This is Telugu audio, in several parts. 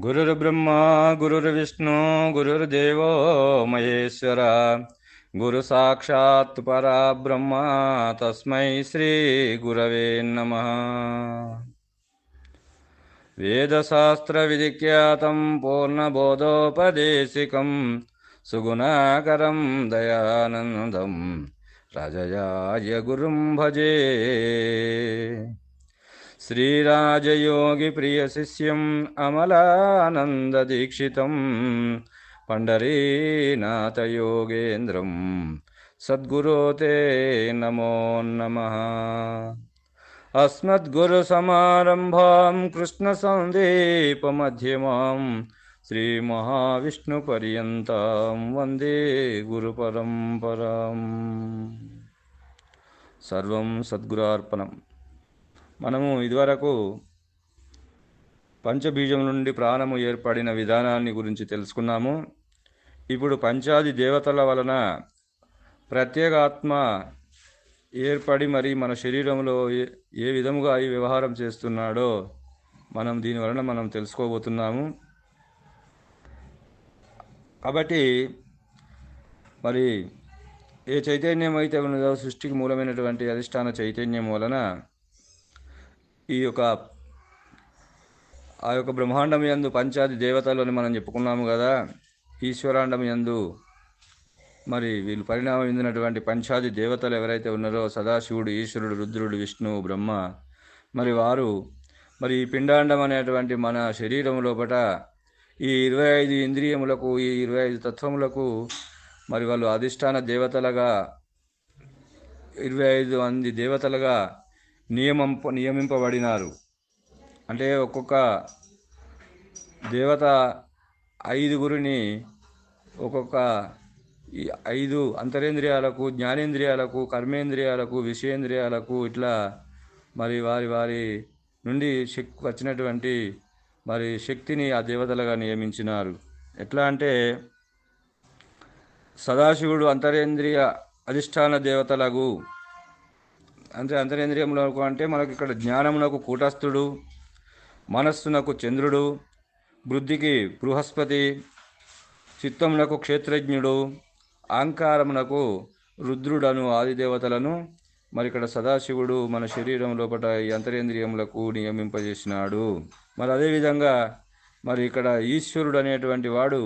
गुरुर्ब्रह्मा, गुरुर्विष्णु, गुरुर्देव, महेश्वरा। गुरुसाक्षात् परा ब्रह्म ब्रह्मा तस्मै श्रीगुरवे नमः। वेदशास्त्रविधिख्यातं पूर्णबोधोपदेशिकं, सुगुणाकरं दयानंदम रजयाय गुरुं भजे। श्रीराजयोगिप्रियशिष्यम् अमलानन्ददीक्षितं पण्डरीनाथयोगेन्द्रं सद्गुरो ते नमो नमः अस्मद्गुरुसमारम्भां कृष्णसन्देपमध्यमां श्रीमहाविष्णुपर्यन्तां वन्दे गुरुपरम्पराम् सर्वं सद्गुरार्पणम् మనము ఇదివరకు పంచబీజం నుండి ప్రాణము ఏర్పడిన విధానాన్ని గురించి తెలుసుకున్నాము. ఇప్పుడు పంచాది దేవతల వలన ప్రత్యేక ఆత్మ ఏర్పడి మరి మన శరీరంలో ఏ ఏ విధముగా ఈ వ్యవహారం చేస్తున్నాడో మనం దీని వలన మనం తెలుసుకోబోతున్నాము. కాబట్టి మరి ఏ చైతన్యం అయితే ఉన్నదో సృష్టికి మూలమైనటువంటి అధిష్టాన చైతన్యం వలన ఈ యొక్క ఆ యొక్క బ్రహ్మాండం యందు పంచాది దేవతలు అని మనం చెప్పుకున్నాము కదా ఈశ్వరాండం యందు మరి వీళ్ళు పరిణామం చెందినటువంటి పంచాది దేవతలు ఎవరైతే ఉన్నారో సదాశివుడు ఈశ్వరుడు రుద్రుడు విష్ణువు బ్రహ్మ మరి వారు మరి ఈ పిండాండం అనేటువంటి మన శరీరం లోపల ఈ ఇరవై ఐదు ఇంద్రియములకు ఈ ఇరవై ఐదు తత్వములకు మరి వాళ్ళు అధిష్టాన దేవతలుగా ఇరవై ఐదు మంది దేవతలుగా నియమం నియమింపబడినారు. అంటే ఒక్కొక్క దేవత ఐదుగురిని ఒక్కొక్క ఈ ఐదు అంతరేంద్రియాలకు జ్ఞానేంద్రియాలకు కర్మేంద్రియాలకు విషయేంద్రియాలకు ఇట్లా మరి వారి వారి నుండి శక్ వచ్చినటువంటి మరి శక్తిని ఆ దేవతలుగా నియమించినారు. ఎట్లా అంటే సదాశివుడు అంతరేంద్రియ అధిష్టాన దేవతలకు అంటే అంతరేంద్రియములకు అంటే మనకి ఇక్కడ జ్ఞానమునకు కూటస్థుడు మనస్సునకు చంద్రుడు బుద్ధికి బృహస్పతి చిత్తమునకు క్షేత్రజ్ఞుడు అహంకారమునకు రుద్రుడను ఆదిదేవతలను మరి ఇక్కడ సదాశివుడు మన శరీరం లోపల ఈ అంతరేంద్రియములకు నియమింపజేసినాడు. మరి అదేవిధంగా మరి ఇక్కడ ఈశ్వరుడు అనేటువంటి వాడు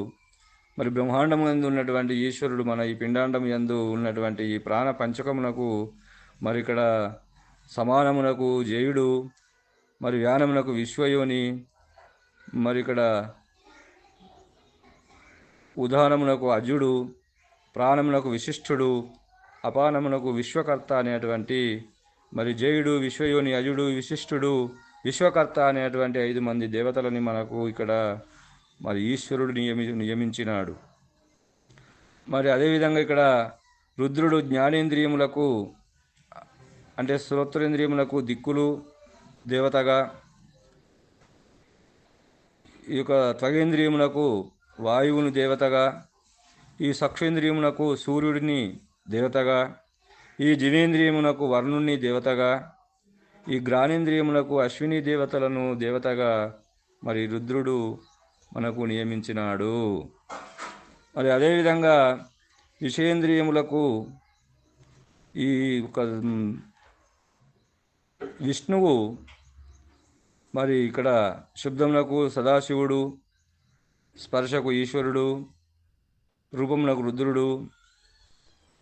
మరి బ్రహ్మాండం యందు ఉన్నటువంటి ఈశ్వరుడు మన ఈ పిండాండం యందు ఉన్నటువంటి ఈ ప్రాణ పంచకమునకు మరి ఇక్కడ సమానమునకు జయుడు మరి వ్యానమునకు విశ్వయోని మరి ఇక్కడ ఉదాహరణమునకు అజుడు ప్రాణమునకు విశిష్టుడు అపానమునకు విశ్వకర్త అనేటువంటి మరి జయుడు విశ్వయోని అజుడు విశిష్టుడు విశ్వకర్త అనేటువంటి ఐదు మంది దేవతలని మనకు ఇక్కడ మరి ఈశ్వరుడు నియమి నియమించినాడు. మరి అదేవిధంగా ఇక్కడ రుద్రుడు జ్ఞానేంద్రియములకు అంటే శ్రోత్రేంద్రియములకు దిక్కులు దేవతగా ఈ యొక్క త్వగేంద్రియములకు వాయువును దేవతగా ఈ సక్షేంద్రియమునకు సూర్యుడిని దేవతగా ఈ జినేంద్రియమునకు వర్ణుణ్ణి దేవతగా ఈ గ్రానేంద్రియమునకు అశ్విని దేవతలను దేవతగా మరి రుద్రుడు మనకు నియమించినాడు. మరి అదేవిధంగా విషయేంద్రియములకు ఈ ఒక విష్ణువు మరి ఇక్కడ శబ్దమునకు సదాశివుడు స్పర్శకు ఈశ్వరుడు రూపమునకు రుద్రుడు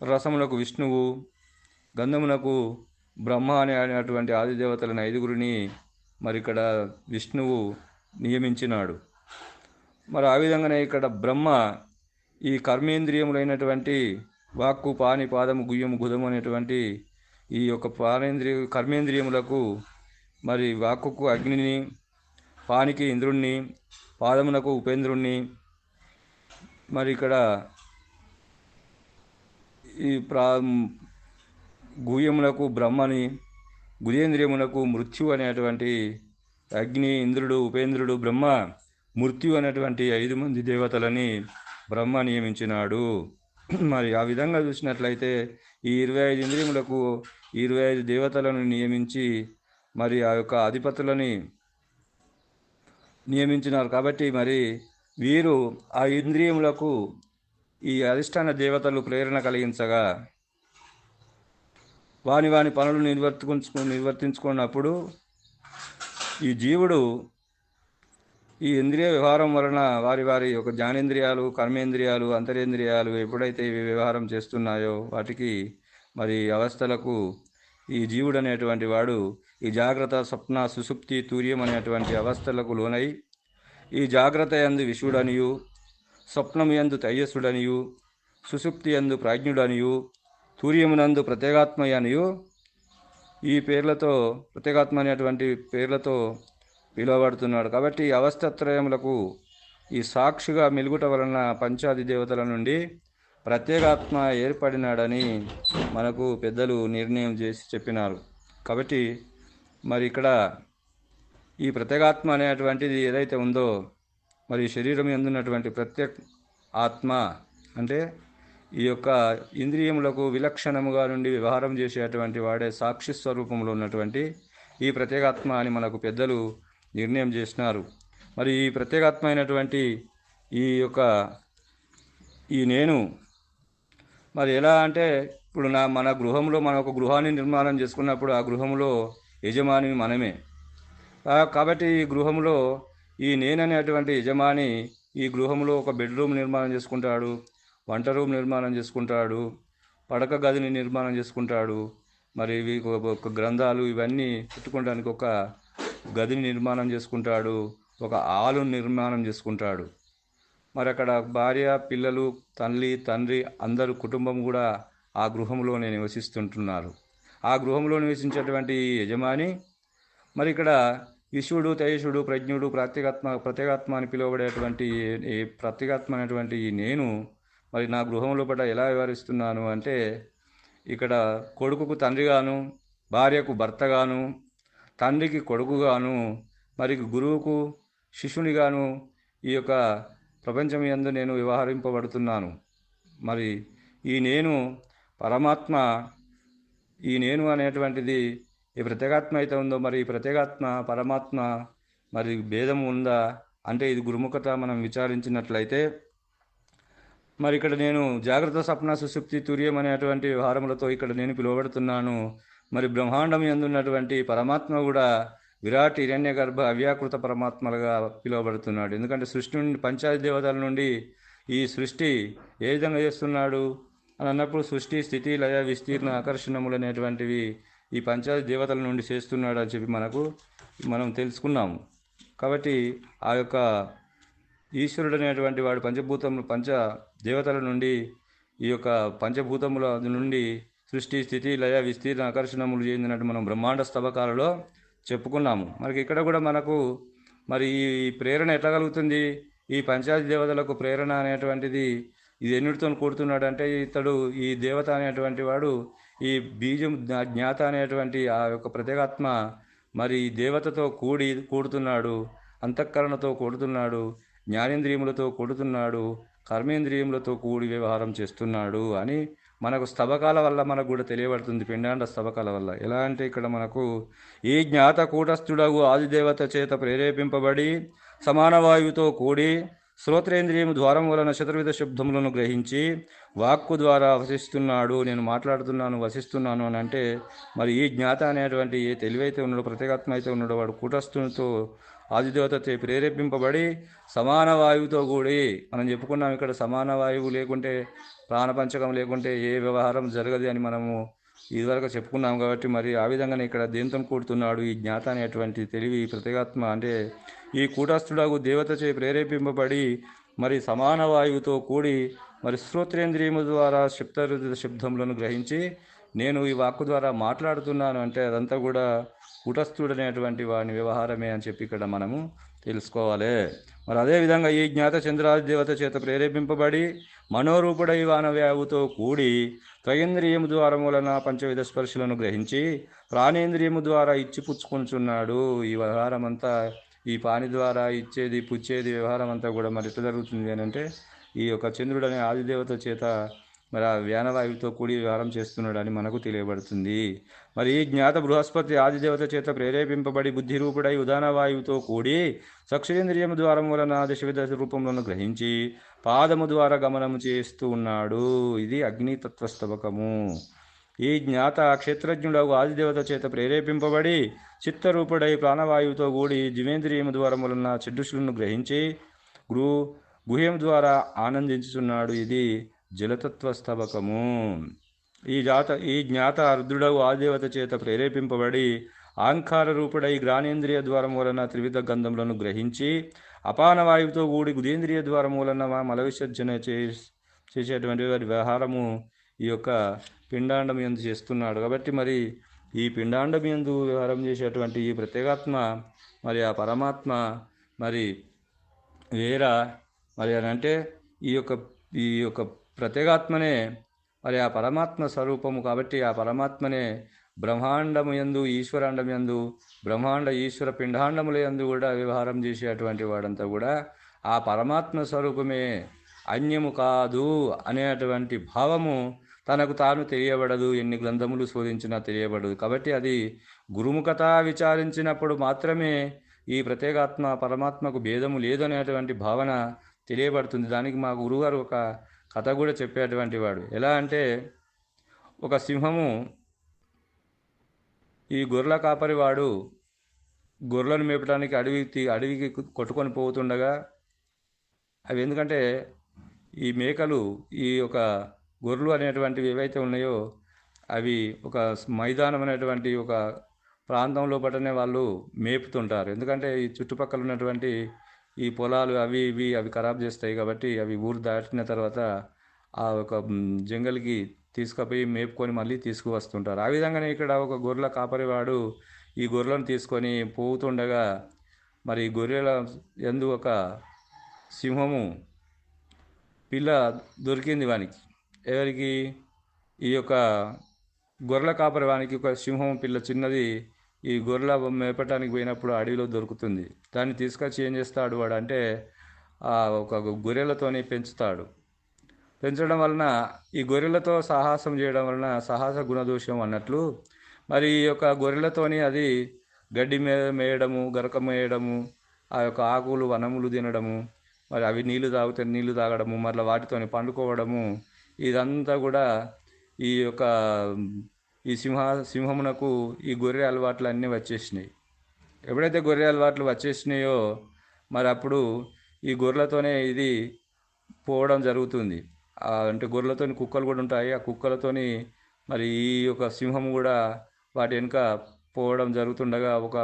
రసమునకు విష్ణువు గంధమునకు బ్రహ్మ అనే అనేటువంటి ఆదిదేవతలైన ఐదుగురిని మరి ఇక్కడ విష్ణువు నియమించినాడు. మరి ఆ విధంగానే ఇక్కడ బ్రహ్మ ఈ కర్మేంద్రియములైనటువంటి వాక్కు పాని పాదము గుయ్యము గుదము అనేటువంటి ఈ యొక్క ప్రాణేంద్రియ కర్మేంద్రియములకు మరి వాక్కుకు అగ్నిని పానికి ఇంద్రుణ్ణి పాదమునకు ఉపేంద్రుణ్ణి మరి ఇక్కడ ఈ ప్రా గుహ్యములకు బ్రహ్మని గుదేంద్రియమునకు మృత్యు అనేటువంటి అగ్ని ఇంద్రుడు ఉపేంద్రుడు బ్రహ్మ మృత్యు అనేటువంటి ఐదు మంది దేవతలని బ్రహ్మ నియమించినాడు. మరి ఆ విధంగా చూసినట్లయితే ఈ ఇరవై ఐదు ఇంద్రియములకు ఇరవై ఐదు దేవతలను నియమించి మరి ఆ యొక్క అధిపతులని నియమించినారు. కాబట్టి మరి వీరు ఆ ఇంద్రియములకు ఈ అధిష్టాన దేవతలు ప్రేరణ కలిగించగా వాని వాని పనులు నిర్వర్తించుకు నిర్వర్తించుకున్నప్పుడు ఈ జీవుడు ఈ ఇంద్రియ వ్యవహారం వలన వారి వారి యొక్క జ్ఞానేంద్రియాలు కర్మేంద్రియాలు అంతరేంద్రియాలు ఎప్పుడైతే ఇవి వ్యవహారం చేస్తున్నాయో వాటికి మరి అవస్థలకు ఈ జీవుడు అనేటువంటి వాడు ఈ జాగ్రత్త స్వప్న సుసుప్తి తూర్యం అనేటువంటి అవస్థలకు లోనై ఈ జాగ్రత్త యందు విషుడనియు స్వప్నము యందు తైజసుడనియు సుసుప్తి ఎందు ప్రాజ్ఞుడనియు తూర్యమునందు ప్రత్యేగాత్మయనియు ఈ పేర్లతో ప్రత్యేగాత్మ అనేటువంటి పేర్లతో పిలువబడుతున్నాడు. కాబట్టి అవస్థత్రయములకు ఈ సాక్షిగా మెలుగుట వలన పంచాది దేవతల నుండి ప్రత్యేగాత్మ ఏర్పడినాడని మనకు పెద్దలు నిర్ణయం చేసి చెప్పినారు. కాబట్టి మరి ఇక్కడ ఈ ప్రత్యేగాత్మ అనేటువంటిది ఏదైతే ఉందో మరి శరీరం ఎందున్నటువంటి ప్రత్యేక ఆత్మ అంటే ఈ యొక్క ఇంద్రియములకు విలక్షణముగా నుండి వ్యవహారం చేసేటువంటి వాడే సాక్షి స్వరూపంలో ఉన్నటువంటి ఈ ప్రత్యేగాత్మ అని మనకు పెద్దలు నిర్ణయం చేసినారు. మరి ఈ ప్రత్యేకాత్మైనటువంటి ఈ యొక్క ఈ నేను మరి ఎలా అంటే ఇప్పుడు నా మన గృహంలో మన ఒక గృహాన్ని నిర్మాణం చేసుకున్నప్పుడు ఆ గృహంలో యజమాని మనమే. కాబట్టి ఈ గృహంలో ఈ నేననేటువంటి యజమాని ఈ గృహంలో ఒక బెడ్రూమ్ నిర్మాణం చేసుకుంటాడు వంట రూమ్ నిర్మాణం చేసుకుంటాడు పడక గదిని నిర్మాణం చేసుకుంటాడు మరి ఇవి ఒక- గ్రంథాలు ఇవన్నీ పెట్టుకోవడానికి ఒక గదిని నిర్మాణం చేసుకుంటాడు ఒక ఆలు నిర్మాణం చేసుకుంటాడు. మరి అక్కడ భార్య పిల్లలు తల్లి తండ్రి అందరూ కుటుంబం కూడా ఆ గృహంలోనే నివసిస్తుంటున్నారు. ఆ గృహంలో నివసించేటువంటి యజమాని మరి ఇక్కడ విశ్వడు తేజసుడు ప్రజ్ఞుడు ప్రత్యేగాత్మ ప్రత్యేగాత్మ అని పిలువబడేటువంటి ఈ- ప్రత్యేగాత్మ అనేటువంటి నేను మరి నా గృహంలో పట్ల ఎలా వ్యవహరిస్తున్నాను అంటే ఇక్కడ కొడుకుకు తండ్రిగాను భార్యకు భర్తగాను తండ్రికి కొడుకుగాను మరి గురువుకు శిష్యునిగాను ఈ యొక్క ప్రపంచం యందు నేను వ్యవహరింపబడుతున్నాను. మరి ఈ నేను పరమాత్మ ఈ నేను అనేటువంటిది ఈ ప్రత్యేగాత్మ అయితే ఉందో మరి ఈ ప్రత్యేగాత్మ పరమాత్మ మరి భేదం ఉందా అంటే ఇది గురుముఖత మనం విచారించినట్లయితే మరి ఇక్కడ నేను జాగ్రత్త సప్న సుశుప్తి తుర్యం అనేటువంటి వ్యవహారములతో ఇక్కడ నేను పిలువబడుతున్నాను. మరి బ్రహ్మాండం ఎందున్నటువంటి పరమాత్మ కూడా విరాట్ హిరణ్య గర్భ అవ్యాకృత పరమాత్మలుగా పిలువబడుతున్నాడు. ఎందుకంటే సృష్టి నుండి పంచాయతీ దేవతల నుండి ఈ సృష్టి ఏ విధంగా చేస్తున్నాడు అని అన్నప్పుడు సృష్టి స్థితి లయ విస్తీర్ణ ఆకర్షణములు అనేటువంటివి ఈ పంచాయతీ దేవతల నుండి చేస్తున్నాడు అని చెప్పి మనకు మనం తెలుసుకున్నాము కాబట్టి ఆ యొక్క ఈశ్వరుడు అనేటువంటి వాడు పంచభూతములు పంచ దేవతల నుండి ఈ యొక్క పంచభూతముల నుండి సృష్టి స్థితి లయ విస్తీర్ణ ఆకర్షణములు చెందినట్టు మనం బ్రహ్మాండ స్తవకాలలో చెప్పుకున్నాము. మనకి ఇక్కడ కూడా మనకు మరి ఈ ప్రేరణ ఎట్లా కలుగుతుంది? ఈ పంచాయతీ దేవతలకు ప్రేరణ అనేటువంటిది ఇది ఎన్నిటితో కూడుతున్నాడు అంటే ఇతడు ఈ దేవత అనేటువంటి వాడు ఈ బీజం జ్ఞా- జ్ఞాత అనేటువంటి ఆ యొక్క ప్రత్యేగాత్మ మరి దేవతతో కూడి కూడుతున్నాడు అంతఃకరణతో కూడుతున్నాడు జ్ఞానేంద్రియములతో కూడుతున్నాడు కర్మేంద్రియములతో కూడి వ్యవహారం చేస్తున్నాడు అని మనకు స్తబకాల వల్ల మనకు కూడా తెలియబడుతుంది పిండాండ స్తబకాల వల్ల. ఎలా అంటే ఇక్కడ మనకు ఈ జ్ఞాత కూటస్థుడగు ఆదిదేవత చేత ప్రేరేపింపబడి సమాన వాయువుతో కూడి శ్రోత్రేంద్రియము ద్వారం వలన శతవిధ శబ్దములను గ్రహించి వాక్కు ద్వారా వసిస్తున్నాడు నేను మాట్లాడుతున్నాను వసిస్తున్నాను అని అంటే మరి ఈ జ్ఞాత అనేటువంటి ఏ తెలివైతే ఉన్నాడో ప్రత్యేగాత్మ అయితే ఉన్నాడో వాడు కూటస్థునితో ఆదిదేవతతో ప్రేరేపింపబడి సమాన వాయువుతో కూడి మనం చెప్పుకున్నాం ఇక్కడ సమాన వాయువు లేకుంటే ప్రాణపంచకం లేకుంటే ఏ వ్యవహారం జరగదు అని మనము ఇదివరకు చెప్పుకున్నాం కాబట్టి మరి ఆ విధంగానే ఇక్కడ దేంతో కూడుతున్నాడు ఈ జ్ఞాత అనేటువంటి తెలివి ఈ ప్రత్యేగాత్మ అంటే ఈ కూటస్థుడగు దేవతచే ప్రేరేపింపబడి మరి సమాన వాయువుతో కూడి మరి శ్రోత్రేంద్రియము ద్వారా శబ్ద శబ్దములను గ్రహించి నేను ఈ వాక్కు ద్వారా మాట్లాడుతున్నాను అంటే అదంతా కూడా కూటస్థుడనేటువంటి వాడిని వ్యవహారమే అని చెప్పి ఇక్కడ మనము తెలుసుకోవాలి. మరి అదేవిధంగా ఈ జ్ఞాత చంద్రాది దేవత చేత ప్రేరేపింపబడి మనోరూపుడై వానవ్యావుతో కూడి త్రయేంద్రియము ద్వారా మూలన పంచవిధ స్పర్శలను గ్రహించి ప్రాణేంద్రియము ద్వారా ఇచ్చి పుచ్చుకొంచున్నాడు. ఈ వ్యవహారం అంతా ఈ పాని ద్వారా ఇచ్చేది పుచ్చేది వ్యవహారం అంతా కూడా మరి ఎట్లా జరుగుతుంది అని అంటే ఈ యొక్క చంద్రుడు అనే ఆదిదేవత చేత మరి ఆ వ్యానవాయువుతో కూడి వ్యవహారం చేస్తున్నాడని మనకు తెలియబడుతుంది. మరి ఈ జ్ఞాత బృహస్పతి ఆదిదేవత చేత ప్రేరేపింపబడి బుద్ధి రూపుడై ఉదాన వాయువుతో కూడి సక్షేంద్రియము ద్వారం వలన దశవిధ రూపములను గ్రహించి పాదము ద్వారా గమనము చేస్తూ ఉన్నాడు. ఇది అగ్నితత్వస్తవకము. ఈ జ్ఞాత క్షేత్రజ్ఞుడకు ఆదిదేవత చేత ప్రేరేపింపబడి చిత్తరూపుడై ప్రాణవాయువుతో కూడి జీవేంద్రియము ద్వారములన్న చెడ్డుషులను గ్రహించి గురు గుహ్యం ద్వారా ఆనందించుతున్నాడు ఇది జలతత్వ స్తవకము ఈ జాత ఈ జ్ఞాత అర్ధుడవు ఆదేవత చేత ప్రేరేపింపబడి ఆంకార రూపుడై గ్రానేంద్రియ ద్వారం వలన త్రివిధ గంధములను గ్రహించి అపాన వాయువుతో కూడి గుదేంద్రియ ద్వారం వలన మల విసర్జన చే చేసేటువంటి వారి వ్యవహారము ఈ యొక్క పిండాండం ఎందు చేస్తున్నాడు. కాబట్టి మరి ఈ పిండాండం ఎందు వ్యవహారం చేసేటువంటి ఈ ప్రత్యేగాత్మ మరి ఆ పరమాత్మ మరి వేరా మరి అని అంటే ఈ యొక్క ఈ యొక్క ప్రత్యేగాత్మనే మరి ఆ పరమాత్మ స్వరూపము కాబట్టి ఆ పరమాత్మనే బ్రహ్మాండము యందు ఈశ్వరాండం యందు బ్రహ్మాండ ఈశ్వర పిండాండముల యందు కూడా వ్యవహారం చేసేటువంటి వాడంతా కూడా ఆ పరమాత్మ స్వరూపమే అన్యము కాదు అనేటువంటి భావము తనకు తాను తెలియబడదు ఎన్ని గ్రంథములు శోధించినా తెలియబడదు. కాబట్టి అది గురుముఖత విచారించినప్పుడు మాత్రమే ఈ ప్రత్యేగాత్మ పరమాత్మకు భేదము లేదనేటువంటి భావన తెలియబడుతుంది. దానికి మా గురుగారు ఒక కథ కూడా చెప్పేటువంటి వాడు. ఎలా అంటే ఒక సింహము ఈ గొర్రెల కాపరి వాడు గొర్రెలను మేపడానికి అడవి తీ- అడవికి కొట్టుకొని పోతుండగా అవి ఎందుకంటే ఈ మేకలు ఈ యొక్క గొర్రెలు అనేటువంటివి ఏవైతే ఉన్నాయో అవి ఒక మైదానం అనేటువంటి ఒక ప్రాంతంలో పట్టనే వాళ్ళు మేపుతుంటారు. ఎందుకంటే ఈ చుట్టుపక్కల ఉన్నటువంటి ఈ పొలాలు అవి ఇవి అవి ఖరాబ్ చేస్తాయి కాబట్టి అవి ఊరు దాటిన తర్వాత ఆ ఒక జంగల్కి తీసుకుపోయి మేపుకొని మళ్ళీ తీసుకువస్తుంటారు. ఆ విధంగానే ఇక్కడ ఒక గొర్రెల కాపరివాడు ఈ గొర్రెలను తీసుకొని పోతుండగా మరి గొర్రెల ఎందు ఒక సింహము పిల్ల దొరికింది వానికి. ఎవరికి? ఈ యొక్క గొర్రెల కాపరి వానికి ఒక సింహం పిల్ల చిన్నది ఈ గొర్రెల మేపటానికి పోయినప్పుడు అడవిలో దొరుకుతుంది. దాన్ని తీసుకొచ్చి ఏం చేస్తాడు వాడు అంటే ఒక గొర్రెలతోని పెంచుతాడు. పెంచడం వలన ఈ గొర్రెలతో సాహసం చేయడం వలన సాహస గుణదోషం అన్నట్లు మరి ఈ యొక్క గొర్రెలతోని అది గడ్డి మే మేయడము గరక మేయడము ఆ యొక్క ఆకులు వనములు తినడము మరి అవి నీళ్ళు తాగితే నీళ్ళు తాగడము మరలా వాటితోని పండుకోవడము ఇదంతా కూడా ఈ యొక్క ఈ సింహ సింహమునకు ఈ గొర్రె అలవాట్లు అన్నీ వచ్చేసినాయి. ఎప్పుడైతే గొర్రె అలవాట్లు వచ్చేసినాయో మరి అప్పుడు ఈ గొర్రెలతోనే ఇది పోవడం జరుగుతుంది. అంటే గొర్రెలతోని కుక్కలు కూడా ఉంటాయి. ఆ కుక్కలతోని మరి ఈ యొక్క సింహం కూడా వాటి వెనుక పోవడం జరుగుతుండగా ఒక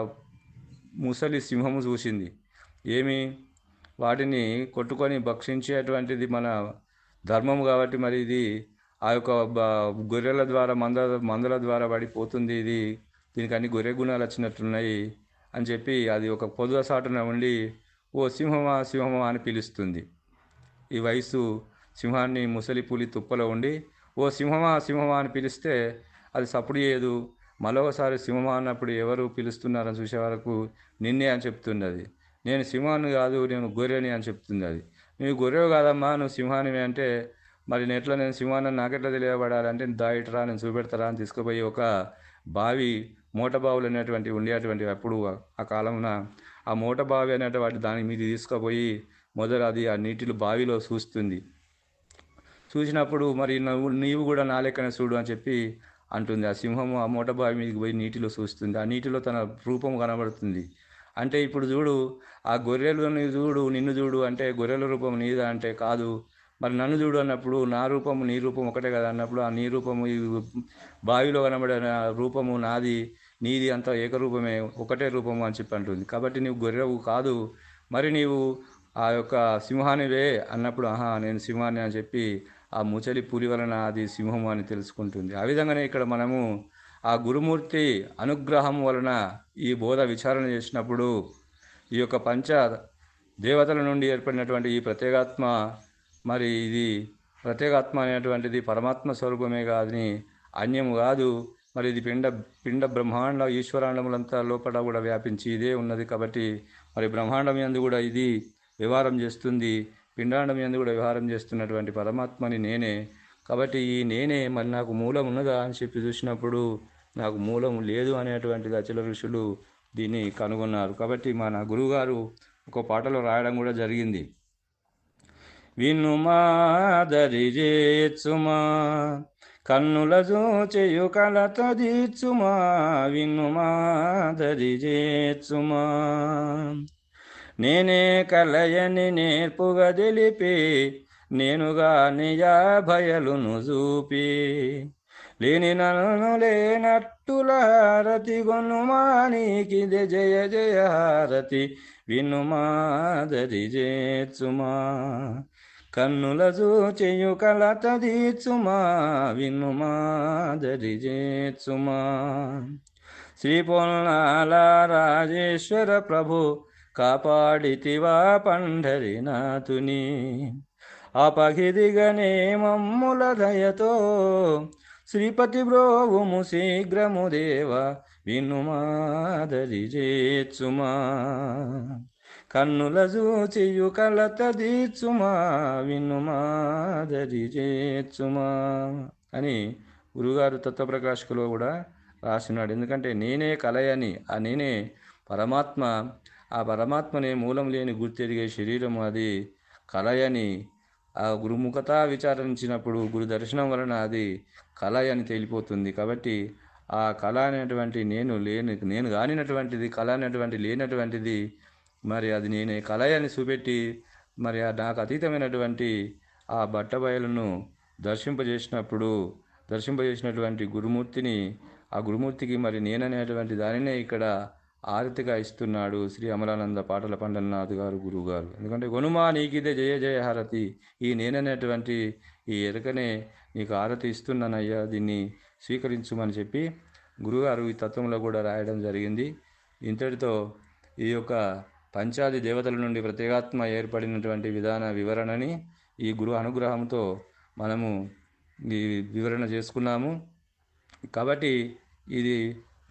ముసలి సింహము చూసింది. ఏమి? వాటిని కొట్టుకొని భక్షించేటువంటిది మన ధర్మం కాబట్టి మరి ఇది ఆ యొక్క గొర్రెల ద్వారా మంద మందల ద్వారా పడిపోతుంది ఇది. దీనికి అన్ని గొర్రె గుణాలు వచ్చినట్టున్నాయి అని చెప్పి అది ఒక పొదువ సాటున ఉండి ఓ సింహమా సింహమా అని పిలుస్తుంది. ఈ వయసు సింహాన్ని ముసలి పులి తుప్పలో ఉండి ఓ సింహమా సింహమా అని పిలిస్తే అది సప్పుడు చేయదు మరొకసారి సింహమా అన్నప్పుడు ఎవరు పిలుస్తున్నారని చూసే వరకు నిన్నే అని చెప్తుంది అది నేను సింహాన్ని కాదు నేను గొర్రెని అని చెప్తుంది అది నువ్వు గొర్రెవు కాదమ్మా నువ్వు సింహానివి అంటే మరి నేను నేను సింహాన్ని నాకెట్లా తెలియబడాలంటే దాయిటరా నేను చూపెడతారా అని తీసుకుపోయి ఒక బావి మూట బావులు అనేటువంటి ఉండేటువంటి అప్పుడు ఆ కాలంలో ఆ మూట బావి అనేటువంటి దాని మీద తీసుకుపోయి మొదలు అది ఆ నీటిలో బావిలో చూస్తుంది చూసినప్పుడు మరి నువ్వు నీవు కూడా నా లెక్కనే చూడు అని చెప్పి అంటుంది. ఆ సింహము ఆ మూట బావి మీదకి పోయి నీటిలో చూస్తుంది ఆ నీటిలో తన రూపం కనబడుతుంది. అంటే ఇప్పుడు చూడు ఆ గొర్రెలను చూడు నిన్ను చూడు అంటే గొర్రెల రూపం నీదా అంటే కాదు. మరి నన్ను చూడు అన్నప్పుడు నా రూపము నీ రూపం ఒకటే కదా అన్నప్పుడు ఆ నీ రూపము ఈ బావిలో కనబడే రూపము నాది నీది అంతా ఏకరూపమే ఒకటే రూపము అని చెప్పి అంటుంది. కాబట్టి నీవు గొర్రెవు కాదు. మరి నీవు ఆ యొక్క సింహానివే అన్నప్పుడు ఆహా నేను సింహాన్ని అని చెప్పి ఆ ముచలి పులి వలన అది సింహము అని తెలుసుకుంటుంది. ఆ విధంగానే ఇక్కడ మనము ఆ గురుమూర్తి అనుగ్రహం వలన ఈ బోధ విచారణ చేసినప్పుడు ఈ యొక్క పంచ దేవతల నుండి ఏర్పడినటువంటి ఈ ప్రత్యేగాత్మ మరి ఇది ప్రత్యేగాత్మ అనేటువంటిది పరమాత్మ స్వరూపమే కాదని అన్యము కాదు. మరి ఇది పిండ పిండ బ్రహ్మాండ ఈశ్వరాండములంతా లోపల కూడా వ్యాపించి ఇదే ఉన్నది కాబట్టి మరి బ్రహ్మాండం యందు కూడా ఇది వ్యవహారం చేస్తుంది. పిండాండం యందు కూడా వ్యవహారం చేస్తున్నటువంటి పరమాత్మని నేనే. కాబట్టి ఈ నేనే మరి నాకు మూలం ఉన్నదా అని చెప్పి చూసినప్పుడు నాకు మూలం లేదు అనేటువంటిది అచల ఋషులు దీన్ని కనుగొన్నారు. కాబట్టి మన గురువుగారు ఒక పాటలో రాయడం కూడా జరిగింది. వినుమా దరిజేత్సుమా కన్నుల జోచెయు కలత దీచుమా. వినుమా దరిజేత్సుమా నేనే కలయని నేర్పుగా తెలిపి నేనుగా నిజ భయలును చూపి. లేని నన్ను లేనట్టుల హారతి గొనుమా నీకిదే. జయ జయ హారతి వినుమా దరి చేర్చుమా కన్నుల చూచెయు కలత దీర్చుమా వినుమా దరి చేర్చుమా శ్రీ పొన్నాల రాజేశ్వర ప్రభు కాపాడితివా పండరినాథుని అపహిదిగనే మమ్ముల దయతో శ్రీపతి బ్రోవుము శీఘ్రము దేవ వినుమాదరి చేర్చుమా కన్నుల చూచియు కలత దీర్చుమా వినుమాదరి చేచుమా అని గురుగారు తత్వప్రకాశకులో కూడా రాసినాడు. ఎందుకంటే నేనే కలయని ఆ నేనే పరమాత్మ ఆ పరమాత్మనే మూలం లేని గుర్తెరిగే శరీరం అది కలయని. ఆ గురుముఖత విచారించినప్పుడు గురు దర్శనం వలన అది కళ అని తేలిపోతుంది. కాబట్టి ఆ కళ అనేటువంటి నేను లేని నేను కానినటువంటిది కళ అనేటువంటి లేనటువంటిది మరి అది నేనే కలయాన్ని చూపెట్టి మరి ఆ నాకు అతీతమైనటువంటి ఆ బట్టబయలను దర్శింపజేసినప్పుడు దర్శింపజేసినటువంటి గురుమూర్తిని ఆ గురుమూర్తికి మరి నేననేటువంటి దానినే ఇక్కడ ఆరతిగా ఇస్తున్నాడు శ్రీ అమలానంద పాటల పండలనాథ్ గారు గురువుగారు. ఎందుకంటే గొనుమా నీకిదే జయ జయ హారతి ఈ నేననేటువంటి ఈ ఎరకనే నీకు ఆరతి ఇస్తున్నానయ్యా దీన్ని స్వీకరించుమని చెప్పి గురుగారు ఈ తత్వంలో కూడా రాయడం జరిగింది. ఇంతటితో ఈ యొక్క పంచాది దేవతల నుండి ప్రత్యేగాత్మ ఏర్పడినటువంటి విధాన వివరణని ఈ గురు అనుగ్రహంతో మనము ఈ వివరణ చేసుకున్నాము. కాబట్టి ఇది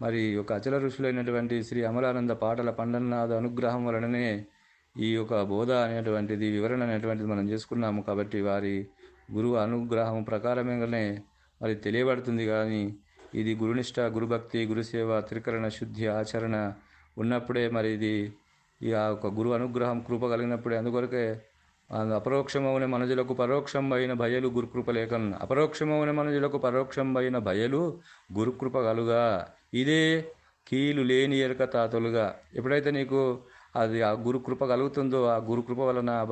మరి ఒక అచల ఋషులైనటువంటి శ్రీ అమలానంద పాటల పండనాథ అనుగ్రహం వలననే ఈ యొక్క బోధ అనేటువంటిది వివరణ అనేటువంటిది మనం చేసుకున్నాము. కాబట్టి వారి గురువు అనుగ్రహం ప్రకారమేగానే మరి తెలియబడుతుంది. కానీ ఇది గురునిష్ట గురుభక్తి గురుసేవ త్రికరణ శుద్ధి ఆచరణ ఉన్నప్పుడే మరి ఇది ఈ ఆ యొక్క గురు అనుగ్రహం కృప కలిగినప్పుడే అందుకొరకే అపరోక్షమవున మనజులకు మనుజులకు పరోక్షం అయిన భయలు గురుకృప లేకన్ అపరోక్షమవున మనజులకు పరోక్షం అయిన భయలు గురుకృప కలుగా. ఇదే కీలు లేని ఎరక తాతలుగా. ఎప్పుడైతే నీకు అది ఆ గురుకృప కలుగుతుందో ఆ గురుకృప వలన ఆ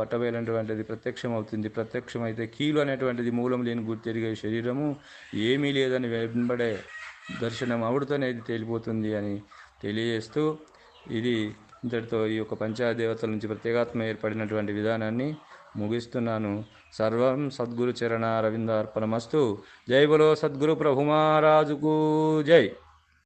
ప్రత్యక్షం అవుతుంది ప్రత్యక్షమైతే కీలు అనేటువంటిది మూలం లేని గుర్తెరిగే శరీరము ఏమీ లేదని వెంబడే దర్శనం అవుడుతోనే ఇది తేలిపోతుంది అని తెలియజేస్తూ ఇది ఇంతటితో ఈ యొక్క పంచాయదేవతల నుంచి ప్రత్యేగాత్మ ఏర్పడినటువంటి విధానాన్ని ముగిస్తున్నాను. సర్వం సద్గురు చరణ రవిందార్పణమస్తు జై బలో సద్గురు ప్రభు మహారాజుకు జై.